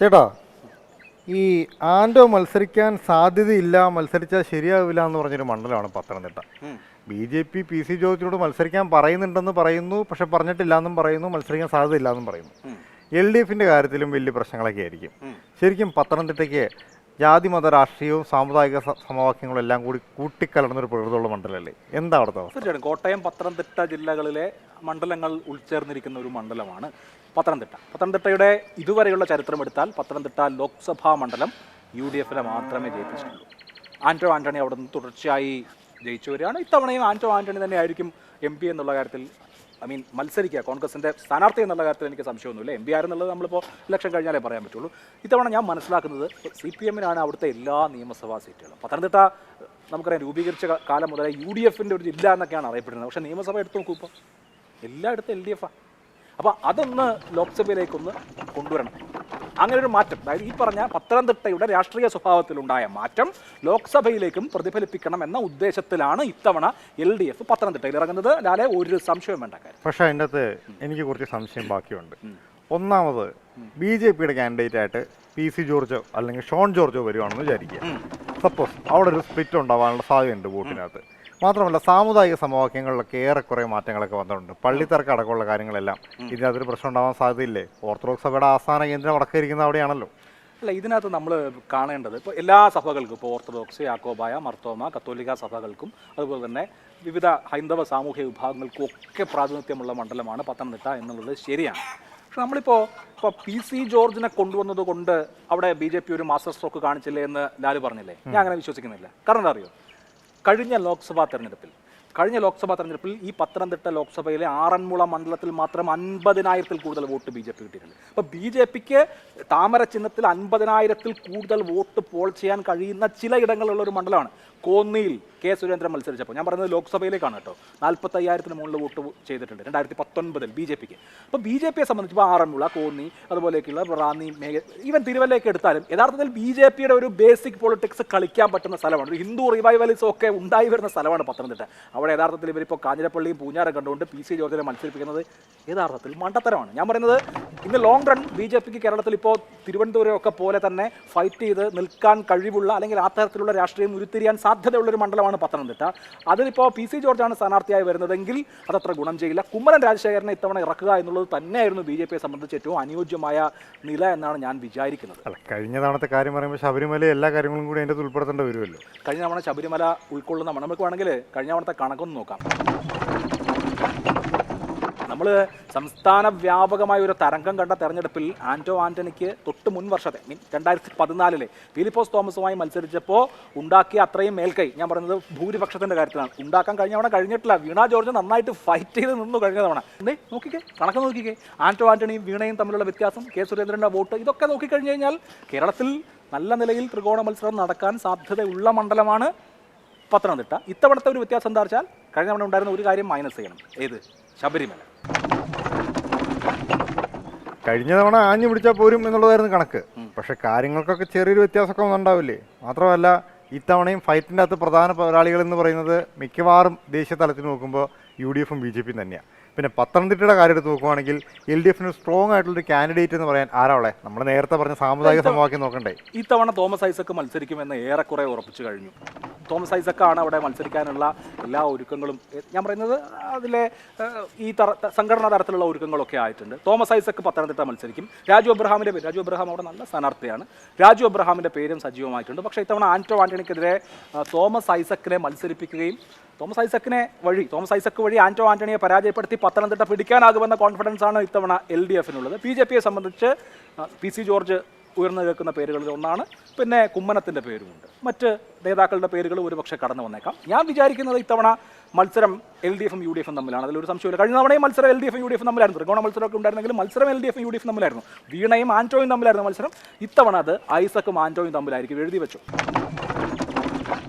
ചേട്ടാ ഈ ആൻഡോ മത്സരിക്കാൻ സാധ്യതയില്ല മത്സരിച്ചാൽ ശരിയാവില്ല എന്ന് പറഞ്ഞൊരു മണ്ഡലമാണ് Pathanamthitta. B J P P C ജോർജിനോട് മത്സരിക്കാൻ പറയുന്നുണ്ടെന്ന് പറയുന്നു പക്ഷെ പറഞ്ഞിട്ടില്ല എന്നും പറയുന്നു മത്സരിക്കാൻ സാധ്യതയില്ല എന്നും പറയുന്നു. എൽ ഡി എഫിന്റെ കാര്യത്തിലും വലിയ പ്രശ്നങ്ങളൊക്കെ ആയിരിക്കും. ശരിക്കും പത്തനംതിട്ടയ്ക്ക് ജാതി മത രാഷ്ട്രീയവും സാമുദായിക സമവാക്യങ്ങളും എല്ലാം കൂടി കൂട്ടിക്കലർന്നൊരു പ്രകൃതമുള്ള മണ്ഡലമല്ലേ എന്താ അവിടുത്തെ തീർച്ചയായിട്ടും. കോട്ടയം പത്തനംതിട്ട ജില്ലകളിലെ മണ്ഡലങ്ങൾ ഉൾച്ചേർന്നിരിക്കുന്ന ഒരു മണ്ഡലമാണ്. പത്തനംതിട്ട. പത്തനംതിട്ടയുടെ ഇതുവരെയുള്ള ചരിത്രം എടുത്താൽ പത്തനംതിട്ട ലോക്സഭാ മണ്ഡലം യു ഡി എഫിനെ മാത്രമേ ജയിപ്പിച്ചിട്ടുള്ളൂ. ആന്റോ ആന്റണി അവിടെ നിന്ന് തുടർച്ചയായി ജയിച്ചു വരികയാണ്. ഇത്തവണയും ആന്റോ ആന്റണി തന്നെ ആയിരിക്കും എം പി എന്നുള്ള കാര്യത്തിൽ ഐ മീൻ മത്സരിക്കുക. കോൺഗ്രസിന്റെ സ്ഥാനാർത്ഥി എന്നുള്ള കാര്യത്തിൽ എനിക്ക് സംശയമൊന്നുമില്ല. എം പി ആരെന്നുള്ളത് നമ്മളിപ്പോൾ ഇലക്ഷൻ കഴിഞ്ഞാലേ പറയാൻ പറ്റുള്ളൂ. ഇത്തവണ ഞാൻ മനസ്സിലാക്കുന്നത് സി പി എമ്മിനാണ് അവിടുത്തെ എല്ലാ നിയമസഭാ സീറ്റുകളും. പത്തനംതിട്ട നമുക്കറിയാം രൂപീകരിച്ച കാലം മുതലേ യു ഡി എഫിന്റെ ഒരു ജില്ല എന്നൊക്കെയാണ് അറിയപ്പെടുന്നത്. പക്ഷേ നിയമസഭ എടുത്ത് നോക്കൂ ഇപ്പോൾ എല്ലായിടത്തും എൽ ഡി എഫാണ് അപ്പോൾ അതൊന്ന് ലോക്സഭയിലേക്കൊന്ന് കൊണ്ടുവരണം. അങ്ങനെ ഒരു മാറ്റം. അതായത് ഈ പറഞ്ഞ പത്തനംതിട്ടയുടെ രാഷ്ട്രീയ സ്വഭാവത്തിലുണ്ടായ മാറ്റം ലോക്സഭയിലേക്കും പ്രതിഫലിപ്പിക്കണം എന്ന ഉദ്ദേശത്തിലാണ് ഇത്തവണ എൽ ഡി എഫ് പത്തനംതിട്ടയിൽ ഇറങ്ങുന്നത്. ലാലെ ഒരു സംശയം വേണ്ട കാര്യം. പക്ഷേ അതിന്റെ അകത്ത് എനിക്ക് കുറച്ച് സംശയം ബാക്കിയുണ്ട്. ഒന്നാമത് ബി ജെ പിയുടെ കാൻഡിഡേറ്റ് ആയിട്ട് പി സി ജോർജോ അല്ലെങ്കിൽ ഷോൺ ജോർജോ വരുവാണെന്ന് വിചാരിക്കുക. സപ്പോസ് അവിടെ ഒരു സ്പ്ലിറ്റ് ഉണ്ടാവാനുള്ള സാധ്യതയുണ്ട് വോട്ടിനകത്ത് മാത്രമല്ല സാമുദായിക സമവാക്യങ്ങളിലൊക്കെ ഏറെക്കുറെ മാറ്റങ്ങളൊക്കെ വന്നിട്ടുണ്ട്. പള്ളിത്തിറക്കം അടക്കമുള്ള കാര്യങ്ങളെല്ലാം ഇതിനകത്തൊരു പ്രശ്നം ഉണ്ടാവാൻ സാധ്യതയില്ലേ? ഓർത്തഡോക്സ് സഭയുടെ ആസ്ഥാന കേന്ദ്രം അടക്കിയിരിക്കുന്ന അവിടെയാണല്ലോ. അല്ല ഇതിനകത്ത് നമ്മൾ കാണേണ്ടത് ഇപ്പോൾ എല്ലാ സഭകൾക്കും ഇപ്പോൾ ഓർത്തഡോക്സ് യാക്കോബായ മർത്തോമ കത്തോലിക്ക സഭകൾക്കും അതുപോലെ തന്നെ വിവിധ ഹൈന്ദവ സാമൂഹ്യ വിഭാഗങ്ങൾക്കും ഒക്കെ പ്രാതിനിധ്യമുള്ള മണ്ഡലമാണ് പത്തനംതിട്ട എന്നുള്ളത് ശരിയാണ്. നമ്മളിപ്പോൾ ഇപ്പോൾ പി സി ജോർജിനെ കൊണ്ടുവന്നത് കൊണ്ട് അവിടെ ബി ജെ പി ഒരു മാസ്റ്റർ സ്ട്രോക്ക് കാണിച്ചില്ലേ എന്ന് ലാലു പറഞ്ഞില്ലേ? ഞാൻ അങ്ങനെ വിശ്വസിക്കുന്നില്ല. കാരണം അറിയോ? കഴിഞ്ഞ ലോക്സഭാ തെരഞ്ഞെടുപ്പിൽ കഴിഞ്ഞ ലോക്സഭാ തെരഞ്ഞെടുപ്പിൽ ഈ പത്തനംതിട്ട ലോക്സഭയിലെ ആറന്മുള മണ്ഡലത്തിൽ മാത്രം അൻപതിനായിരത്തിൽ കൂടുതൽ വോട്ട് ബി ജെ പി കിട്ടിയിട്ടുണ്ട്. അപ്പോൾ ബി ജെ പിക്ക് താമര ചിഹ്നത്തിൽ അൻപതിനായിരത്തിൽ കൂടുതൽ വോട്ട് പോൾ ചെയ്യാൻ കഴിയുന്ന ചില ഇടങ്ങളുള്ള ഒരു മണ്ഡലമാണ് കോന്നിയിൽ കെ സുരേന്ദ്രൻ മത്സരിച്ചപ്പോൾ. ഞാൻ പറയുന്നത് ലോക്സഭയിലേക്കാണ് കേട്ടോ. നാൽപ്പത്തയ്യായിരത്തിന് മുകളിൽ വോട്ട് ചെയ്തിട്ടുണ്ട് രണ്ടായിരത്തി പത്തൊൻപതിൽ ബി ജെ പിക്ക്. അപ്പോൾ ബി ജെ പിയെ സംബന്ധിച്ച് ഇപ്പോൾ ആറന്മുള കോന്നി അതുപോലെയൊക്കെയുള്ള റാന്നി മേഖല ഈവൻ തിരുവല്ലയൊക്കെ എടുത്താലും യഥാർത്ഥത്തിൽ ബി ജെ പിയുടെ ഒരു ബേസിക് പൊളിറ്റിക്സ് കളിക്കാൻ പറ്റുന്ന സ്ഥലമാണ്. ഒരു ഹിന്ദു റിവൈവലിസം ഒക്കെ ഉണ്ടായി വരുന്ന സ്ഥലമാണ് പത്തനംതിട്ട. അവിടെ യഥാർത്ഥത്തിൽ ഇവരിപ്പോൾ കാഞ്ഞിരപ്പള്ളിയും പൂഞ്ഞാറും കണ്ടുകൊണ്ട് പി സി ജോർജിനെ മത്സരിപ്പിക്കുന്നത് യഥാർത്ഥത്തിൽ മണ്ടത്തരമാണ്. ഞാൻ പറയുന്നത് ഇന്ന് ലോങ് റൺ ബി ജെ പിക്ക് കേരളത്തിൽ ഇപ്പോൾ തിരുവനന്തപുരം ഒക്കെ പോലെ തന്നെ ഫൈറ്റ് ചെയ്ത് നിൽക്കാൻ കഴിവുള്ള അല്ലെങ്കിൽ ആ തരത്തിലുള്ള രാഷ്ട്രീയം ഉരുത്തിരിയാൻ സാധ്യതയുള്ളൊരു മണ്ഡലമാണ് പത്തനംതിട്ട. അതിലിപ്പോൾ പി സി ജോർജാണ് സ്ഥാനാർത്ഥിയായി വരുന്നതെങ്കിൽ അതത്ര ഗുണം ചെയ്യില്ല. കുമ്മനം രാജശേഖരനെ ഇത്തവണ ഇറക്കുക എന്നുള്ളത് തന്നെയായിരുന്നു ബി ജെ പിയെ സംബന്ധിച്ച് ഏറ്റവും അനുയോജ്യമായ നില എന്നാണ് ഞാൻ വിചാരിക്കുന്നത്. അല്ല കഴിഞ്ഞ തവണത്തെ കാര്യം പറയുമ്പോൾ ശബരിമല എല്ലാ കാര്യങ്ങളും കൂടി അതിന്റെ ഉൾപ്പെടുത്തേണ്ടി വരുമല്ലോ. കഴിഞ്ഞ തവണ ശബരിമല ഉൾക്കൊള്ളുന്ന നമുക്ക് വേണമെങ്കിൽ കഴിഞ്ഞ തവണത്തെ കണക്കൊന്ന് നോക്കാം. നമ്മൾ സംസ്ഥാന വ്യാപകമായ ഒരു തരംഗം കണ്ട തെരഞ്ഞെടുപ്പിൽ ആന്റോ ആന്റണിക്ക് തൊട്ട് മുൻ വർഷത്തെ മീൻ രണ്ടായിരത്തി പതിനാലിലെ ഫിലിപ്പോസ് തോമസുമായി മത്സരിച്ചപ്പോൾ ഉണ്ടാക്കിയ അത്രയും മേൽക്കൈ ഞാൻ പറയുന്നത് ഭൂരിപക്ഷത്തിന്റെ കാര്യത്തിലാണ്. ഉണ്ടാക്കാൻ കഴിഞ്ഞ തവണ കഴിഞ്ഞിട്ടില്ല. വീണ ജോർജ് നന്നായിട്ട് ഫൈറ്റ് ചെയ്ത് നിന്നു കഴിഞ്ഞ തവണ. നോക്കിക്കേ കണക്ക് നോക്കിക്കേ. ആന്റോ ആന്റണിയും വീണയും തമ്മിലുള്ള വ്യത്യാസം കെ സുരേന്ദ്രന്റെ വോട്ട് ഇതൊക്കെ നോക്കിക്കഴിഞ്ഞ് കഴിഞ്ഞാൽ കേരളത്തിൽ നല്ല നിലയിൽ ത്രികോണ മത്സരം നടക്കാൻ സാധ്യതയുള്ള മണ്ഡലമാണ് പത്തനംതിട്ട. ഇത്തവണത്തെ ഒരു വ്യത്യാസം എന്താ വെച്ചാൽ കഴിഞ്ഞ തവണ ഉണ്ടായിരുന്ന ഒരു കാര്യം മൈനസ് ചെയ്യണം. ഏത്? ശബരിമല. കഴിഞ്ഞ തവണ ആഞ്ഞു പിടിച്ചാൽ പോരും എന്നുള്ളതായിരുന്നു കണക്ക്. പക്ഷെ കാര്യങ്ങൾക്കൊക്കെ ചെറിയൊരു വ്യത്യാസമൊക്കെ ഒന്നുണ്ടാവില്ലേ മാത്രമല്ല ഇത്തവണയും ഫൈറ്റിന്റെ അകത്ത് പ്രധാന പോരാളികൾ എന്ന് പറയുന്നത് മിക്കവാറും ദേശീയ തലത്തിൽ നോക്കുമ്പോൾ യു ഡി എഫും ബി ജെ പിയും തന്നെയാണ് പിന്നെ പത്തനംതിട്ടയുടെ കാര്യം എടുത്ത് നോക്കുവാണെങ്കിൽ എൽ ഡി എഫിന് സ്ട്രോങ് ആയിട്ടുള്ളൊരു കാൻഡിഡേറ്റ് എന്ന് പറയാൻ ആരാളെ നമ്മൾ നേരത്തെ പറഞ്ഞ സാമുദായിക സമവാക്യം നോക്കണ്ടേ? ഇത്തവണ തോമസ് ഐസക്ക് മത്സരിക്കുമെന്ന് ഏറെക്കുറെ ഉറപ്പിച്ചു കഴിഞ്ഞു. തോമസ് ഐസക്കാണ് അവിടെ മത്സരിക്കാനുള്ള എല്ലാ ഒരുക്കങ്ങളും. ഞാൻ പറയുന്നത് അതിലെ ഈ തറ സംഘടനാ തരത്തിലുള്ള ഒരുക്കങ്ങളൊക്കെ ആയിട്ടുണ്ട്. തോമസ് ഐസക്ക് പത്തനംതിട്ട മത്സരിക്കും. രാജു അബ്രഹാമിന്റെ പേര് രാജു അബ്രഹാം അവിടെ നല്ല സ്ഥാനാർത്ഥിയാണ്. രാജു അബ്രഹാമിന്റെ പേരും സജീവമായിട്ടുണ്ട്. പക്ഷേ ഇത്തവണ ആന്റോ ആന്റണിക്കെതിരെ തോമസ് ഐസക്കിനെ മത്സരിപ്പിക്കുകയും തോമസ് ഐസക്കിനെ വഴി തോമസ് ഐസക്ക് വഴി ആന്റോ ആന്റണിയെ പരാജയപ്പെടുത്തി പത്തനംതിട്ട പിടിക്കാനാകുമെന്ന കോൺഫിഡൻസ് ആണ് ഇത്തവണ എൽ ഡി എഫിനുള്ളത് ബി ജെ പിയെ സംബന്ധിച്ച് പി സി ജോർജ് ഉയർന്നു കേൾക്കുന്ന പേരുകളിൽ ഒന്നാണ്. പിന്നെ കുമ്മനത്തിന്റെ പേരുമുണ്ട്. മറ്റ് നേതാക്കളുടെ പേരുകൾ ഒരുപക്ഷെ കടന്നു വന്നേക്കാം. ഞാൻ വിചാരിക്കുന്നത് ഇത്തവണ മത്സരം എൽ ഡി എഫും യു ഡി എഫും തമ്മിലാണ് അതിലൊരു സംശയമില്ല കഴിഞ്ഞ തവണയും മത്സരം എൽ ഡി എഫും യു ഡി എഫും തമ്മിലായിരുന്നു. ത്രികോണ മത്സരമൊക്കെ ഉണ്ടായിരുന്നെങ്കിലും മത്സരം എൽ ഡി എഫും യു ഡി എഫും തമ്മിലായിരുന്നു. വീണയും ആന്റോയും തമ്മിലായിരുന്നു മത്സരം. ഇത്തവണ അത് ഐസക്കും ആന്റോയും തമ്മിലായിരിക്കും. എഴുതി വെച്ചു.